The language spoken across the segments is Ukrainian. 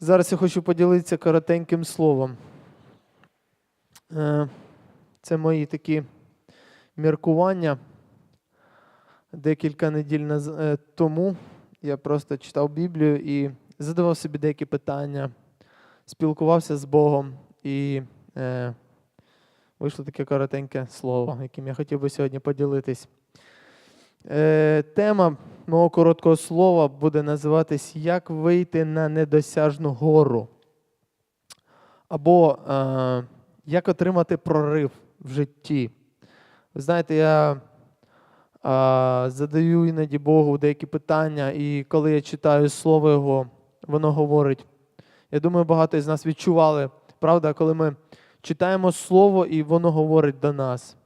Зараз я хочу поділитися коротеньким словом. Е, Це мої такі міркування. Декілька неділь е, тому я просто читав Біблію і задавав собі деякі питання, спілкувався з Богом і е, вийшло таке коротеньке слово, яким я хотів би сьогодні поділитись. Е, Тема мого короткого слова буде називатись Як вийти на недосяжну гору. Або е, Як отримати прорив в житті. Ви знаєте, я е, задаю іноді Богу деякі питання, і коли я читаю слово Його, воно говорить. Я думаю, багато із нас відчували, правда, коли ми читаємо слово і воно говорить до нас.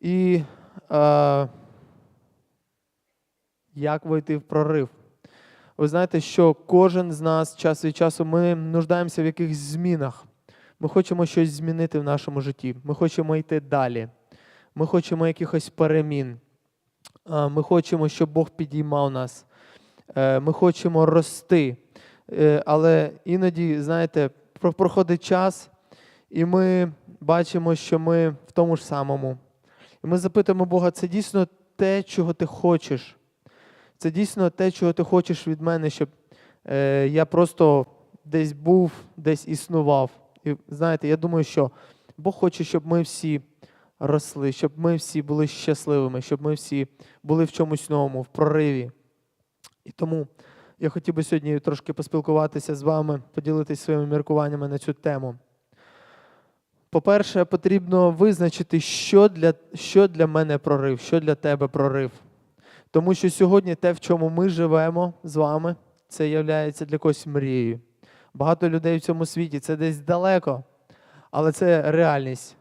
І е, як вийти в прорив? Ви знаєте, що кожен з нас час від часу ми нуждаємося в якихось змінах. Ми хочемо щось змінити в нашому житті. Ми хочемо йти далі. Ми хочемо якихось перемін. Ми хочемо, щоб Бог підіймав нас. Е, Ми хочемо рости. Е, Але іноді, знаєте, проходить час, і ми бачимо, що ми в тому ж самому. І ми запитуємо Бога, це дійсно те, чого ти хочеш. Це дійсно те, чого ти хочеш від мене, щоб е, я просто десь був, десь існував. І знаєте, я думаю, що Бог хоче, щоб ми всі росли, щоб ми всі були щасливими, щоб ми всі були в чомусь новому, в прориві. І тому я хотів би сьогодні трошки поспілкуватися з вами, поділитися своїми міркуваннями на цю тему. По-перше, потрібно визначити, що для, що для мене прорив, що для тебе прорив. Тому що сьогодні те, в чому ми живемо з вами, це є для когось мрією. Багато людей в цьому світі це десь далеко, але це реальність.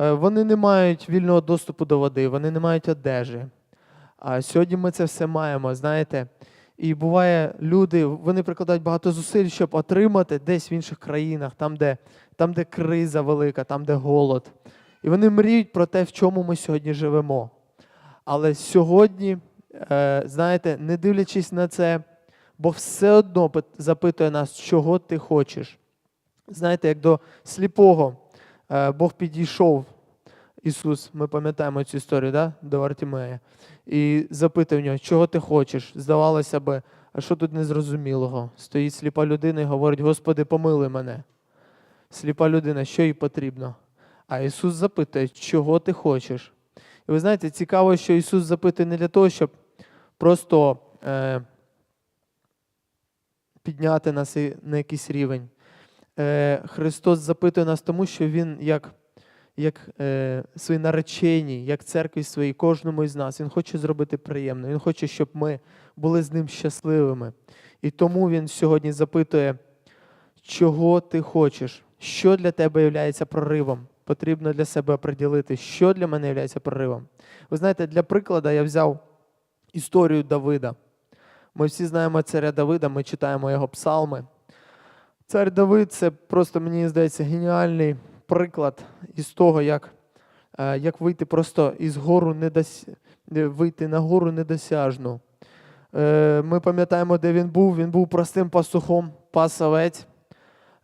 Е, Вони не мають вільного доступу до води, вони не мають одежі. А сьогодні ми це все маємо, знаєте. І буває, люди вони прикладають багато зусиль, щоб отримати десь в інших країнах, там, де, там, де криза велика, там, де голод. І вони мріють про те, в чому ми сьогодні живемо. Але сьогодні, знаєте, не дивлячись на це, Бог все одно запитує нас, чого ти хочеш. Знаєте, як до сліпого е, Бог підійшов, Ісус, ми пам'ятаємо цю історію, да? до Артімея, і запитує в нього, чого ти хочеш? Здавалося би, а що тут незрозумілого? Стоїть сліпа людина і говорить, Господи, помилуй мене. Сліпа людина, що їй потрібно? А Ісус запитує, чого ти хочеш? І ви знаєте, цікаво, що Ісус запитує не для того, щоб просто е, підняти нас на якийсь рівень. Е, Христос запитує нас тому, що Він як, як е, свої наречені, як церкві своїй, кожному із нас. Він хоче зробити приємно. Він хоче, щоб ми були з ним щасливими. І тому Він сьогодні запитує, чого ти хочеш, що для тебе є проривом. Потрібно для себе оприділити, що для мене є проривом. Ви знаєте, для прикладу я взяв історію Давида. Ми всі знаємо царя Давида, ми читаємо його псалми. Цар Давид це просто, мені здається, геніальний приклад із того, як, е, як вийти просто із гору недос... вийти на гору недосяжну. Е, Ми пам'ятаємо, де він був. Він був простим пастухом, пас овець.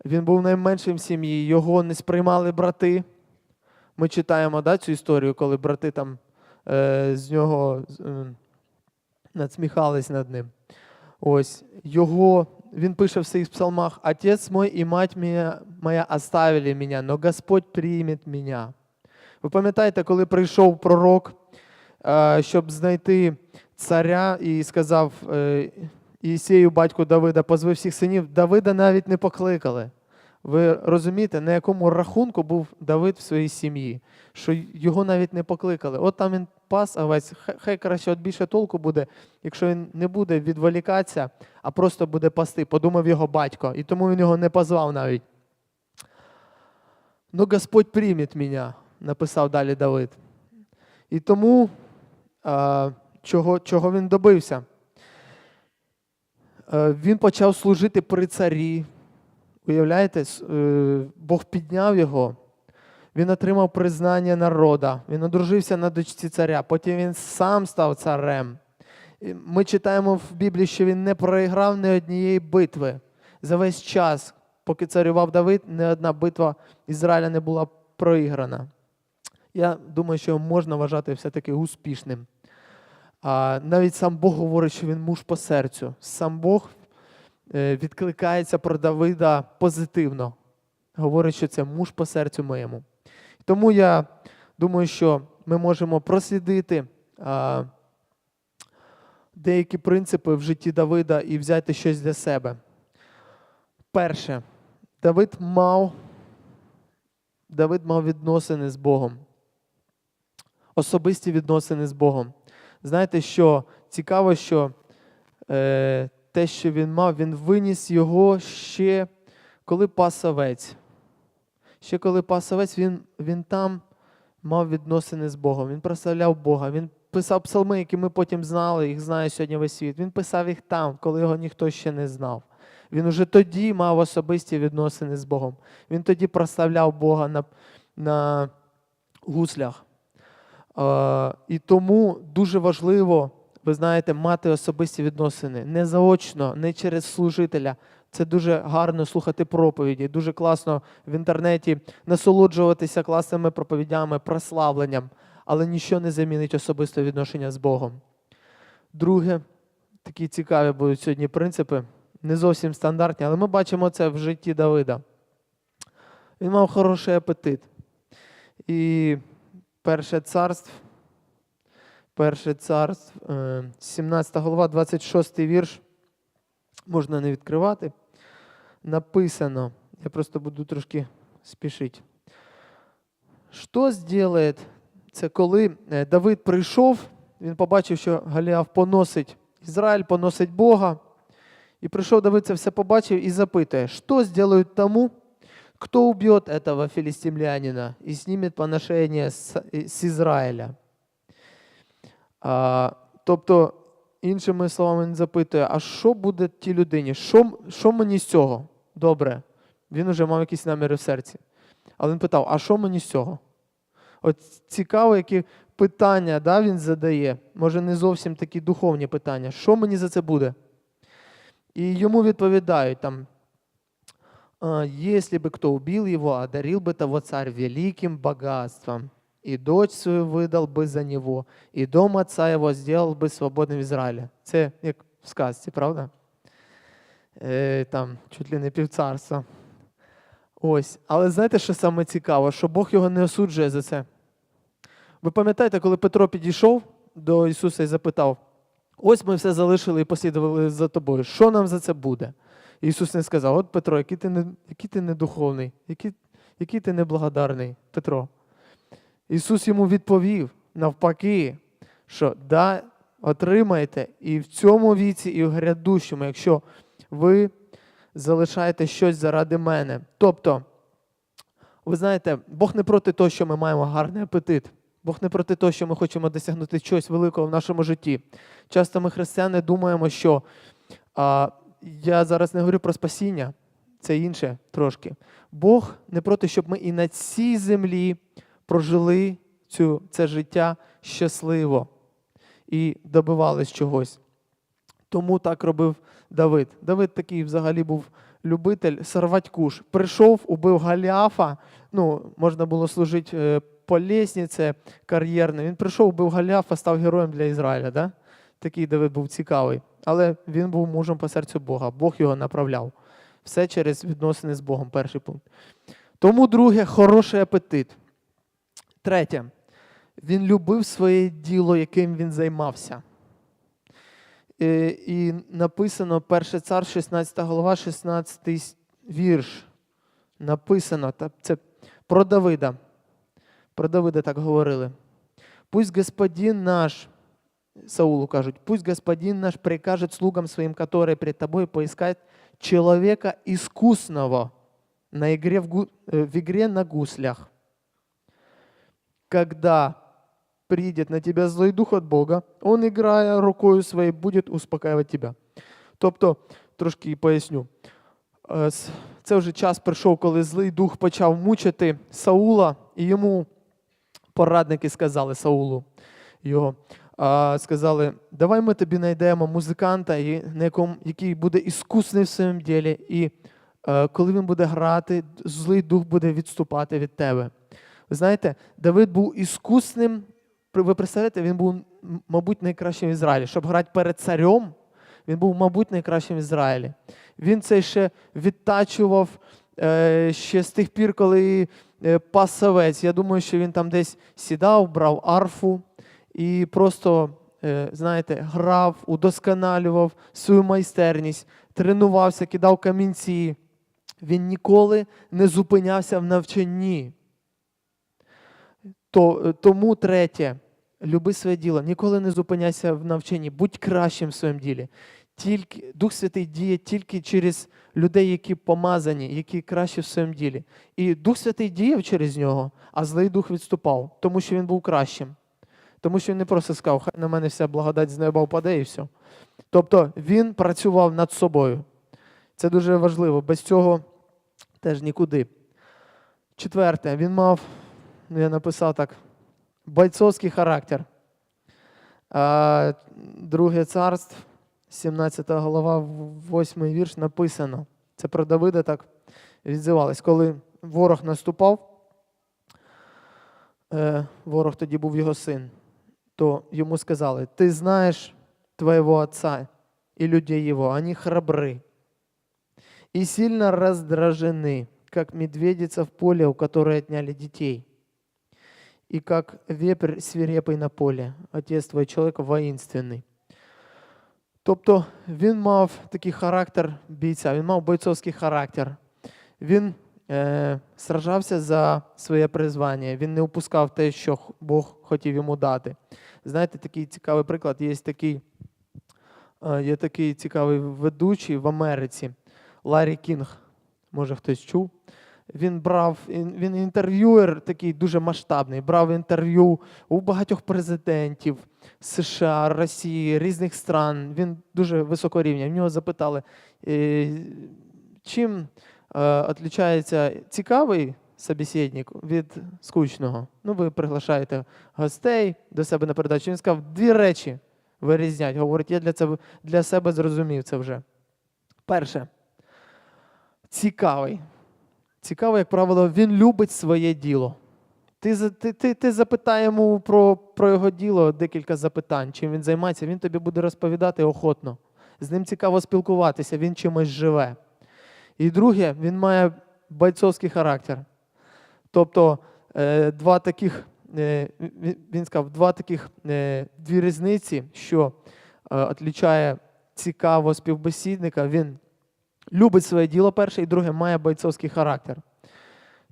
Він був найменшим в сім'ї, його не сприймали брати. Ми читаємо да, цю історію, коли брати там е, з нього надсміхались над ним. Ось його, він пише в своїх псалмах: Отець мой і мать моя, моя оставили мене, но Господь прийме мене. Ви пам'ятаєте, коли прийшов пророк, е, щоб знайти царя і сказав е, Ісею, батьку Давида, позви всіх синів, Давида навіть не покликали. Ви розумієте, на якому рахунку був Давид в своїй сім'ї, що його навіть не покликали. От там він пас овець, хай- краще от більше толку буде, якщо він не буде відволікатися, а просто буде пасти, подумав його батько, і тому він його не позвав навіть. Ну, Господь прийме мене, написав далі Давид. І тому а, чого, чого він добився? Е, Він почав служити при царі. Уявляєте, е, Бог підняв його, він отримав признання народа, він одружився на дочці царя, потім він сам став царем. Ми читаємо в Біблії, що він не проіграв ні однієї битви. за весь час, поки царював Давид, не одна битва Ізраїля не була проіграна. Я думаю, що його можна вважати все-таки успішним. А навіть сам Бог говорить, що він муж по серцю. Сам Бог е, відкликається про Давида позитивно. Говорить, що це муж по серцю моєму. Тому я думаю, що ми можемо прослідити деякі принципи в житті Давида і взяти щось для себе. Перше, Давид мав, Давид мав відносини з Богом. Особисті відносини з Богом. Знаєте, що цікаво, що е, те, що він мав, він виніс його ще коли пас овець. Ще коли пас овець, він, він там мав відносини з Богом. Він прославляв Бога. Він писав псалми, які ми потім знали, їх знає сьогодні весь світ. Він писав їх там, коли його ніхто ще не знав. Він уже тоді мав особисті відносини з Богом. Він тоді прославляв Бога на, на гуслях. Е, і тому дуже важливо, ви знаєте, мати особисті відносини не заочно, не через служителя. Це дуже гарно слухати проповіді, дуже класно в інтернеті насолоджуватися класними проповідями, прославленням, але нічого не замінить особисте відношення з Богом. Друге, такі цікаві будуть сьогодні принципи, не зовсім стандартні, але ми бачимо це в житті Давида. Він мав хороший апетит. І перше царство, перше царство, е, 17 голова, 26 вірш, можна не відкривати. Написано, я просто буду трошки спішити. Що зробить, це коли е, Давид прийшов, він побачив, що Галіаф поносить Ізраїль, поносить Бога. І прийшов Давид це все побачив і запитує, що зроблять тому, кто убьет этого филистимлянина и снимет поношение з, з Ізраїля? А, тобто, іншими словами, він запитує, а що буде тій людині? Що, що мені з цього? Добре. Він вже мав якісь наміри в серці. Але він питав, а що мені з цього? От цікаво, які питання да, він задає. Може, не зовсім такі духовні питання. Що мені за це буде? І йому відповідають там, «А, если бы кто убил его, одарил бы того царь великим богатством, и дочь свою выдал бы за него, и дом отца его сделал бы свободним в Ізраїлі. Це як в сказці, правда? Е, там чуть ли не півцарства. Ось. Але знаєте, що саме цікаво? Що Бог його не осуджує за це. Ви пам'ятаєте, коли Петро підійшов до Ісуса і запитав: ось ми все залишили і послідували за тобою. Що нам за це буде? Ісус не сказав: От Петро, який ти, не, який ти недуховний, який, який ти неблагодарний, Петро. Ісус йому відповів навпаки, що да, отримаєте і в цьому віці, і в грядущому, якщо ви залишаєте щось заради мене. Тобто, ви знаєте, Бог не проти того, що ми маємо гарний апетит. Бог не проти того, що ми хочемо досягнути чогось великого в нашому житті. Часто ми, християни, думаємо, що а, я зараз не говорю про спасіння, це інше трошки. Бог не проти, щоб ми і на цій землі прожили цю, це життя щасливо і добивались чогось. Тому так робив Давид. Давид такий взагалі був любитель сорвати куш. Прийшов, убив Галіафа. Ну, можна було служити е, по лісниці кар'єрній. Він прийшов, убив Галіафа, став героєм для Ізраїля. Да? Такий Давид був цікавий. Але він був мужем по серцю Бога. Бог його направляв. Все через відносини з Богом, перший пункт. Тому, друге, хороший апетит. Третє, він любив своє діло, яким він займався. Е, І написано 1 цар, 16 голова, 16 вірш. Написано, це про Давида. Про Давида так говорили. Пусть господин наш, Саулу кажуть, пусть господин наш прикажет слугам своим, которые пред тобой, поискать человека искусного на игре в, э, в игре на гуслях. Когда придет на тебя злой дух от Бога, он, играя рукою своей, будет успокаивать тебя. Тобто, трошки поясню. Е, Це вже час прийшов, коли злий дух почав мучити Саула, і йому порадники сказали Саулу його. сказали: давай ми тобі знайдемо музиканта, який буде іскусний в своєму ділі, і е, коли він буде грати, злий дух буде відступати від тебе. Ви знаєте, Давид був іскусним. Ви представляєте, він був, мабуть, найкращим в Ізраїлі. Щоб грати перед царем, він був, мабуть, найкращим в Ізраїлі. Він це ще відтачував е, ще з тих пір, коли е, пас. Я думаю, що він там десь сідав, брав арфу і просто, е, знаєте, грав, удосконалював свою майстерність, тренувався, кидав камінці. Він ніколи не зупинявся в навчанні. То, тому третє, люби своє діло, ніколи не зупиняйся в навчанні, будь кращим в своєму ділі. Тільки, Дух Святий діє тільки через людей, які помазані, які кращі в своєму ділі. І Дух Святий діяв через нього, а злий дух відступав, тому що він був кращим. Тому що він не просто сказав, хай на мене вся благодать з неба впаде і все. Тобто він працював над собою. Це дуже важливо. Без цього теж нікуди. Четверте, він мав, ну, я написав так, бойцовський характер. Друге царство, 17 голова, 8 вірш написано. Це про Давида так відзивалось. Коли ворог наступав, е, ворог тоді був його син, то йому сказали: Ти знаєш твоего отца и людей его, они храбры и сильно раздражены, как медведица в поле, у которой отняли детей, и как вепрь свирепый на поле, отец твой человек воинственный. Тобто він мав такий характер бійця, він мав бойцовський характер. Він е, сражався за своє призвання, він не упускав те, що Бог хотів йому дати. Знаєте, такий цікавий приклад, є такий, е, є такий цікавий ведучий в Америці Ларі Кінг. Може хтось чув. Він брав він інтерв'юер такий дуже масштабний, брав інтерв'ю у багатьох президентів США, Росії, різних стран. Він дуже високого рівня. В нього запитали, е, чим е, відрізняється цікавий собеседник від скучного. Ну, ви приглашаєте гостей до себе на передачу. Він сказав, дві речі вирізнять. Говорить, я для, це, для себе зрозумів це вже. Перше, цікавий. Цікавий, як правило, він любить своє діло. Ти, ти, ти, ти запитай йому про, про його діло декілька запитань, чим він займається, він тобі буде розповідати охотно. З ним цікаво спілкуватися, він чимось живе. І друге, він має бойцовський характер. Тобто, е, два таких, е, він- сказав, два таких е, дві різниці, що відлічає цікавого співбесідника, він любить своє діло перше, і друге, має бойцовський характер.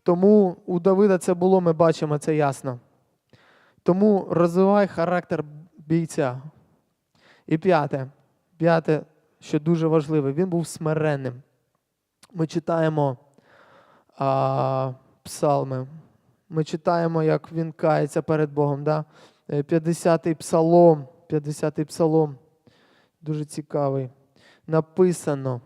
Тому у Давида це було, ми бачимо це ясно. Тому розвивай характер бійця. І п'яте, п'яте, що дуже важливе, він був смиренним. Ми читаємо а, псалми. Ми читаємо, як він кається перед Богом. Да? Е, 50-й псалом, 50-й псалом, дуже цікавий. Написано.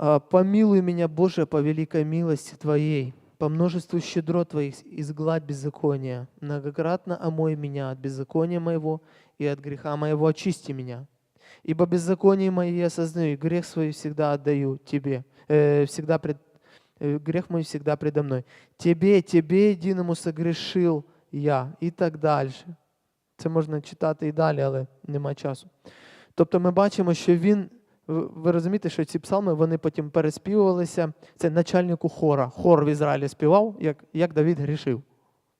«Помилуй меня, Боже, по великой милости Твоей, по множеству щедрот Твоих изгладь беззакония, многократно омой меня от беззакония моего и от греха моего очисти меня. Ибо беззаконие мои я осознаю, и грех свой всегда отдаю Тебе, э, всегда пред, э, грех мой всегда предо мной. Тебе, Тебе единому согрешил я, і так далі. Це можна читати і далі, але нема часу. Тобто ми бачимо, що він ви розумієте, що ці псалми вони потім переспівувалися. Це начальнику хора. Хор в Ізраїлі співав, як, як Давід грішив.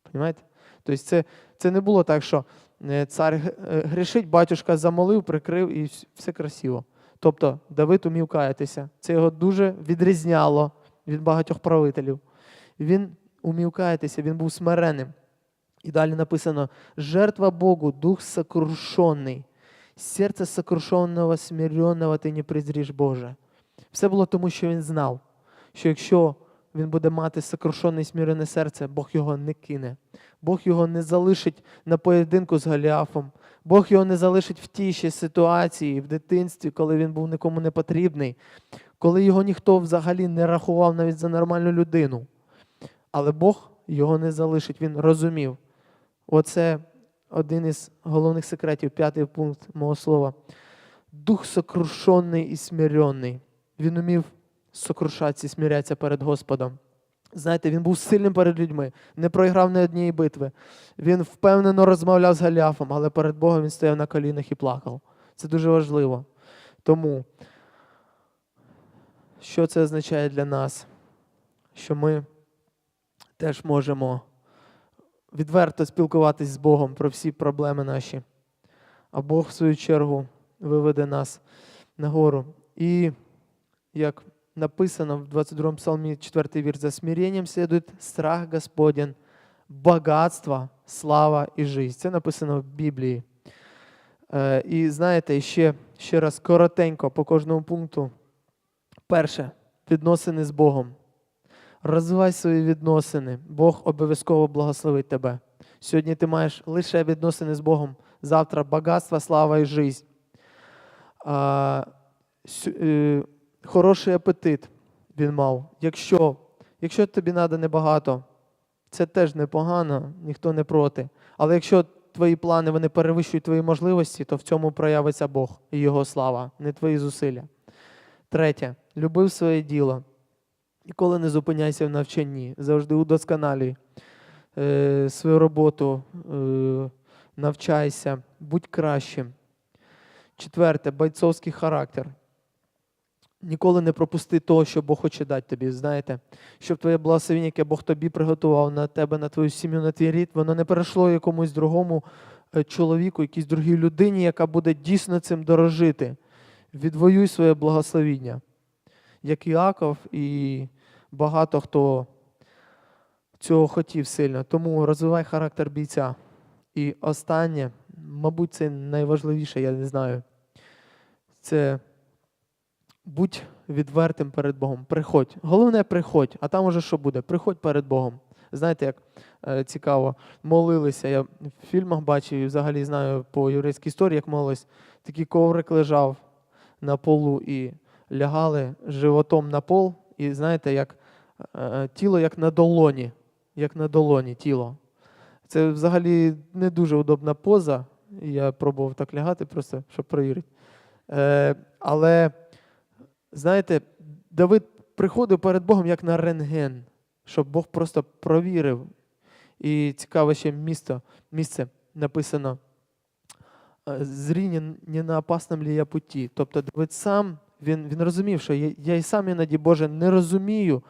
Понимаєте? Тобто це, це не було так, що е, цар е, грішить, батюшка замолив, прикрив і все красиво. Тобто Давид умів каятися. Це його дуже відрізняло від багатьох правителів. Він умів каятися, він був смиренним. І далі написано: жертва Богу, дух сокрушений. Серце сокрушеного, смиренного ти не презріш Боже. Все було тому, що він знав, що якщо він буде мати сокрушене і смірене серце, Бог його не кине. Бог його не залишить на поєдинку з Голіафом. Бог його не залишить в тій ще ситуації в дитинстві, коли він був нікому не потрібний, коли його ніхто взагалі не рахував навіть за нормальну людину. Але Бог його не залишить. Він розумів. Оце один із головних секретів, п'ятий пункт мого слова. Дух сокрушений і смиренний. Він умів сокрушатися і смирятися перед Господом. Знаєте, він був сильним перед людьми, не програв ні однієї битви. Він впевнено розмовляв з Галіафом, але перед Богом він стояв на колінах і плакав. Це дуже важливо. Тому, що це означає для нас? Що ми теж можемо відверто спілкуватись з Богом про всі проблеми наші. А Бог, в свою чергу, виведе нас нагору. І як написано в 22 псалмі, 4 вірш, за смирением следует страх Господен, багатство, слава і жизнь. Це написано в Біблії. Е, І знаєте, ще, ще раз коротенько по кожному пункту. Перше, відносини з Богом. Розвивай свої відносини. Бог обов'язково благословить тебе. Сьогодні ти маєш лише відносини з Богом. Завтра багатство, слава і жизнь. Е, хороший апетит він мав. Якщо, якщо тобі треба небагато, це теж непогано, ніхто не проти. Але якщо твої плани вони перевищують твої можливості, то в цьому проявиться Бог і Його слава, не твої зусилля. Третє, любив своє діло. Ніколи не зупиняйся в навчанні, завжди удосконалюй е, свою роботу, е, навчайся, будь кращим. Четверте, бойцовський характер. Ніколи не пропусти того, що Бог хоче дати тобі. Знаєте, щоб твоє благословення, яке Бог тобі приготував на тебе, на твою сім'ю, на твій рід, воно не перейшло якомусь другому е, чоловіку, якійсь другій людині, яка буде дійсно цим дорожити. Відвоюй своє благословіння. Як Іаков і багато хто цього хотів сильно. Тому розвивай характер бійця. І останнє, мабуть, це найважливіше, я не знаю. Це будь відвертим перед Богом. Приходь. Головне, приходь, а там уже що буде? Приходь перед Богом. Знаєте, як е, цікаво, молилися. Я в фільмах бачив і взагалі знаю по єврейській історії, як молились. Такий коврик лежав на полу і лягали животом на пол, і знаєте, як е, тіло як на долоні, як на долоні тіло. Це взагалі не дуже удобна поза. Я пробував так лягати, просто щоб перевірити. Е, але, знаєте, Давид приходив перед Богом як на рентген, щоб Бог просто провірив. І цікаве ще місто, місце написано. е, Зріння на опасному я путі. Тобто Давид сам він, він розумів, що я, я і сам іноді, Боже, не розумію,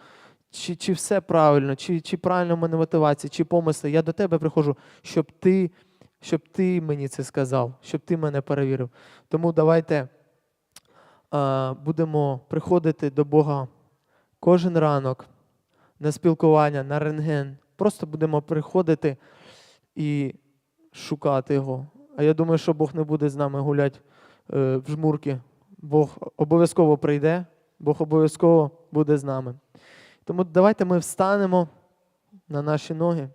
чи, чи все правильно, чи, чи правильно в мене мотивація, чи помисли. Я до тебе приходжу, щоб ти, щоб ти мені це сказав, щоб ти мене перевірив. Тому давайте а, будемо приходити до Бога кожен ранок на спілкування, на рентген. Просто будемо приходити і шукати Його. А я думаю, що Бог не буде з нами гуляти е, в жмурки. Бог обов'язково прийде, Бог обов'язково буде з нами. Тому давайте ми встанемо на наші ноги.